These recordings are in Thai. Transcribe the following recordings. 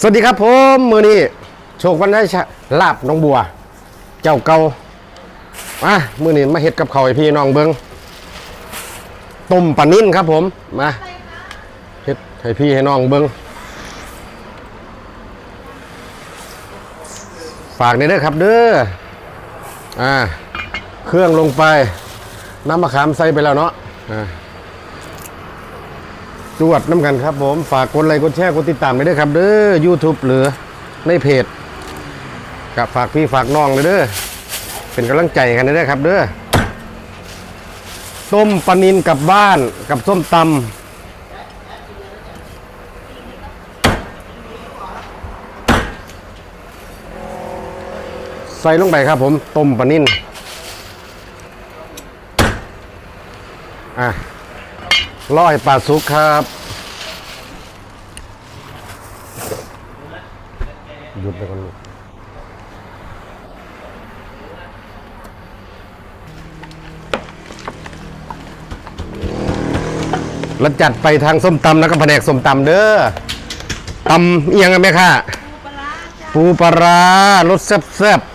สวัสดีครับผมมือนี้โชควันได้ลาบน้องบัว เจ้าเก่ามามือนี้มาเฮ็ดกับเขาวให้พี่น้องเบิงต้มปลานิ่นครับผมมาเฮ็ดให้พี่ให้น้องเบิงฝากในเด้อครับเด้ออ่าเครื่องลงไปน้ำมะขามใส่ไปแล้วเนาะอ่า จวดน้ำกันครับผม ฝากกดไลค์กดแชร์กดติดตามไปด้วยครับ เด้อ YouTube หรือในเพจกับฝากพี่ฝากน้องเลยเด้อเป็นกำลังใจกันเด้ครับ เด้อต้มปลานินกลับบ้านกับส้มตำใส่ลงไปครับผมต้มปลานินอะ ร้อยปลาสุกครับ หยุดไปก่อนลูกแล้วจัดไปทางส้มตำแล้วก็แผนกส้มตำเด้อตำเอียงกันไหมค่ะ ปูปลาร้ารสแซ่บๆ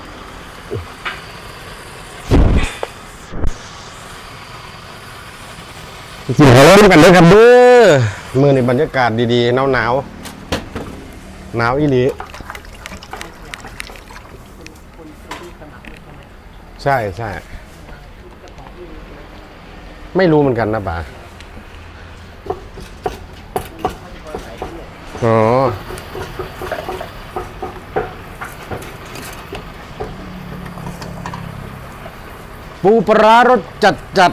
กินข้าวร้อนกันเลยครับเด้อมือในบรรยากาศดีๆหนาวหนาวหนาวอีหลีใช่ใช่ไม่รู้เหมือนกันนะป๋าอ๋อปูปลาร้ารสจัดจัด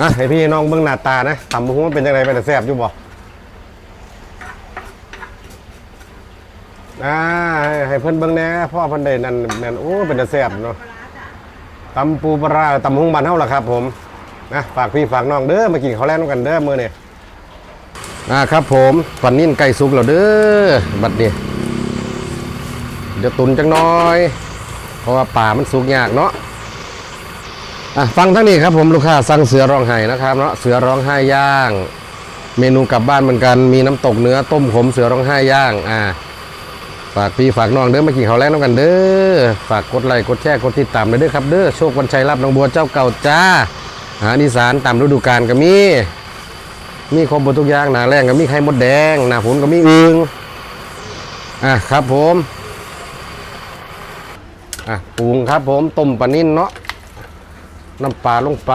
อะให้พี่น้องเบิ่งหน้าตานะตำบักหุ่งมันเป็นยังไงเป็นแต่แซ่บอยู่บ่อ่าให้เพิ่นเบิ่งแน่พ่อเพิ่นได้นั่นนั่นโอ้เป็นตาแซ่บเนาะตำปูปลาตำหุงบ้านเฮาล่ะครับ ผมนะฝากพี่ฝากน้องเด้อมากินข้าวแลงนกันเด้อมื้อนี้อ่าครับ ผมตอนนี้ไก่สุกแล้วเด้อบัดนี้เดี๋ยวตุนจังน้อย เพราะว่าป่ามันสุกยากเนาะ อะฟังทั้งนี้ครับผมลูกค้าสั่งเสือร้องไห้นะครับเนาะเสือร้องไห้ย่าง เมนูกลับบ้านเหมือนกันมีน้ำตกเนื้อต้มขมเสือร้องไห้ย่างอ่าฝากพี่ฝากน้องเด้อมากินข้าวแรงน้ำกันเด้อฝากกดไลค์กดแชร์กดติดตามเลยเด้อครับเด้อโชควันชัยรับน้องบัวเจ้าเก่าจ้าอาหารอีสานตามฤดูกาลก็มีมีครบหมดทุกอย่างหนาแรงก็มีไข่มดแดงหนาฝนก็มีอึงอะครับผมอะปรุงครับผมต้มปลานิ่นเนาะ น้ำปลาลงไป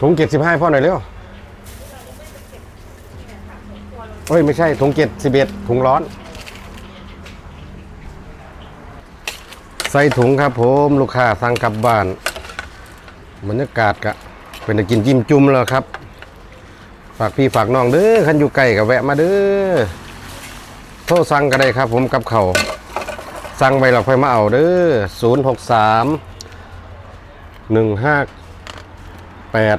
ถุงเจ็ดสิบห้าพ่อหน่อยเร็วเอ้ย ไม่ใช่ ถุงเจ็ดสิบเอ็ดถุงร้อน ใส่ถุงครับผม ลูกค้าสั่งกลับบ้านบรรยากาศกะเป็นจะกินจิ้มจุ่มแล้วครับ ฝากพี่ฝากน้องเด้อคันอยู่ไกลกับแวะมาเด้อโทรสั่งก็ได้ครับผมกับเขาว สั่งไปหรอกค่อยมาเอาเด้อศูนย์หกสามหนึ่งห้าแปด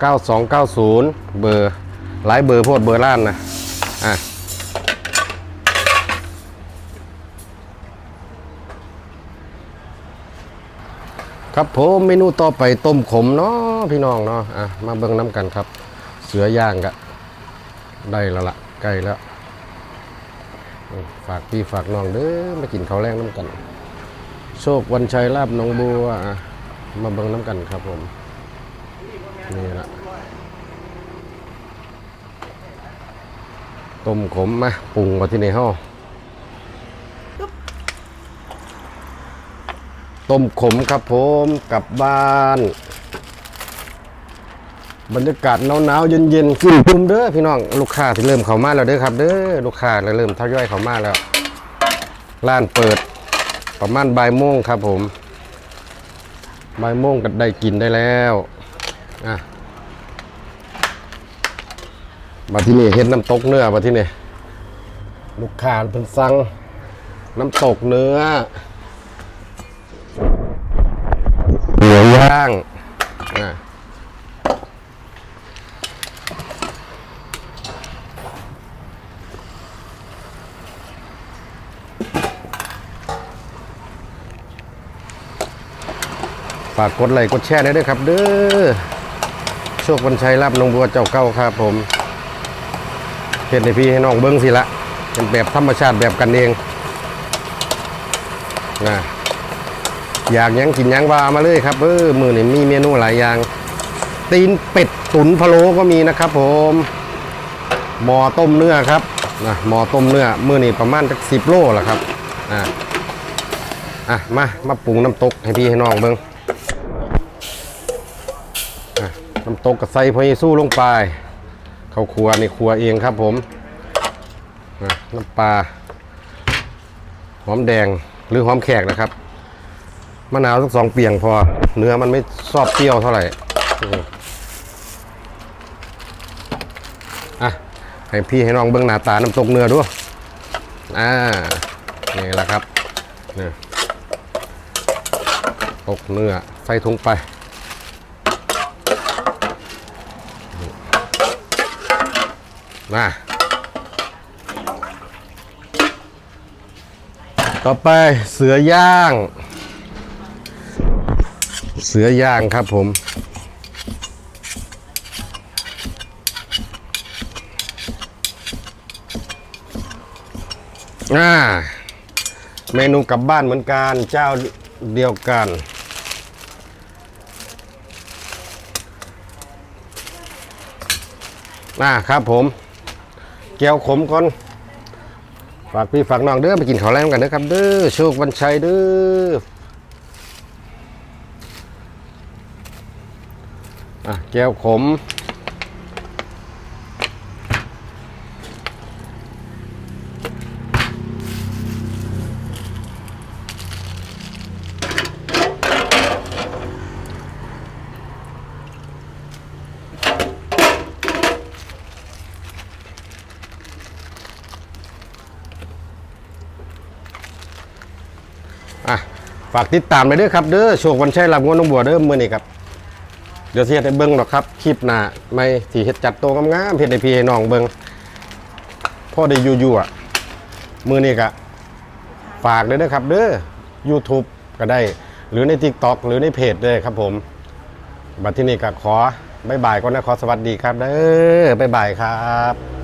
เก้าสองเก้าศูนย์เบอร์หลายเบอร์โพดเบอร์ล้านนะอะครับผมเมนูต่อไปต้มขมเนาะพี่น้องเนาะอะมาเบิ่งน้ำกันครับ เสือย่างกะได้แล้วละใกล้แล้ว ฝากพี่ฝากน้องเด้อมากินข้าวแรงน้ำกัน โชควันชัยลาบหน้องบัวมาเบิ่งน้ำกันครับผม นี่ละต้มขมมาปรุงมาที่ในห้องต้มขมครับผมกลับบ้าน บรรยากาศหนาวๆเย็นๆกินปุ่มเด้อพี่น้องลูกค้าที่เริ่มเข้ามาแล้วเด้อครับ เด้อลูกค้าเริ่มทยอยเข้ามาแล้วร้านเปิดประมาณบ่ายโมงครับผมบ่ายโมงก็ได้กินได้แล้วอะมาที่นี่เห็นน้ำตกเนื้อมาที่นี่ลูกค้าเป็นสั่งน้ำตกเนื้อเนื้อย่างอะากกดไลค์กดแชร์ได้ด้วยครับ เด้อโชควันชัยรับนงบัวเจ้าเก้าครับผมเห็นให้พี่ให้น้องเบิ้งสิละเป็นแบบธรรมชาติแบบกันเองนะอยากยังกินยังว่ามาเลยครับเออมือนี่มีเมนูหลายอย่าง ตีนเป็ดตุ๋นพะโล้ก็มีนะครับผมหมอต้มเนื้อครับนะหมอต้มเนื้อมือนี่ประมาณสักสิบโลแหละครับอ่าอะมามาปรุงน้ำตกให้พี่ให้น้องเบิ้งอะ น้ำตกกับใส่พอเยซูลงไปเข้าครัวในครัวเองครับผมน้ำปลาหอมแดงหรือหอมแขกนะครับมะนาวสักสองเปียงพอ เนื้อมันไม่ชอบเปรี้ยวเท่าไหร่อะให้พี่ให้น้องเบิ้องหน้าตาน้ำตกเนื้อด้วยอ่านี่แหละครับเนี่ยตกเนื้อใส่ถุงไป มาต่อไปเสือย่าง เสือย่างครับผม อ่า เมนูกลับบ้านเหมือนกัน เจ้าเดียวกัน อ่าครับผม แก้วขมก่อน ฝากพี่ฝากน้องเด้อไปกินข้าวแรงกันเด้อครับ เด้อโชควันชัยเด้ออะแก้วขม ฝากติดตามไปด้วยครับเด้อโชควันชัยรับงวนน้องบัวเด้อมือนี้ครับเดี๋ยวสิเฮ็ดให้เบิ่งหรอกครับคลิปหน้าไม่สิเฮ็ดจัดโตงามๆเฮ็ดให้พี่ให้น้องเบิ่งพ่อได้อยู่ๆอะมือนี้ก็ฝากด้วยนะครับเด้อ YouTube ก็ได้ หรือใน TikTok หรือในเพจเด้อครับผม บัดที่นี่ก็ขอบายบายก่อนนะขอสวัสดีครับเด้อบายบายครับ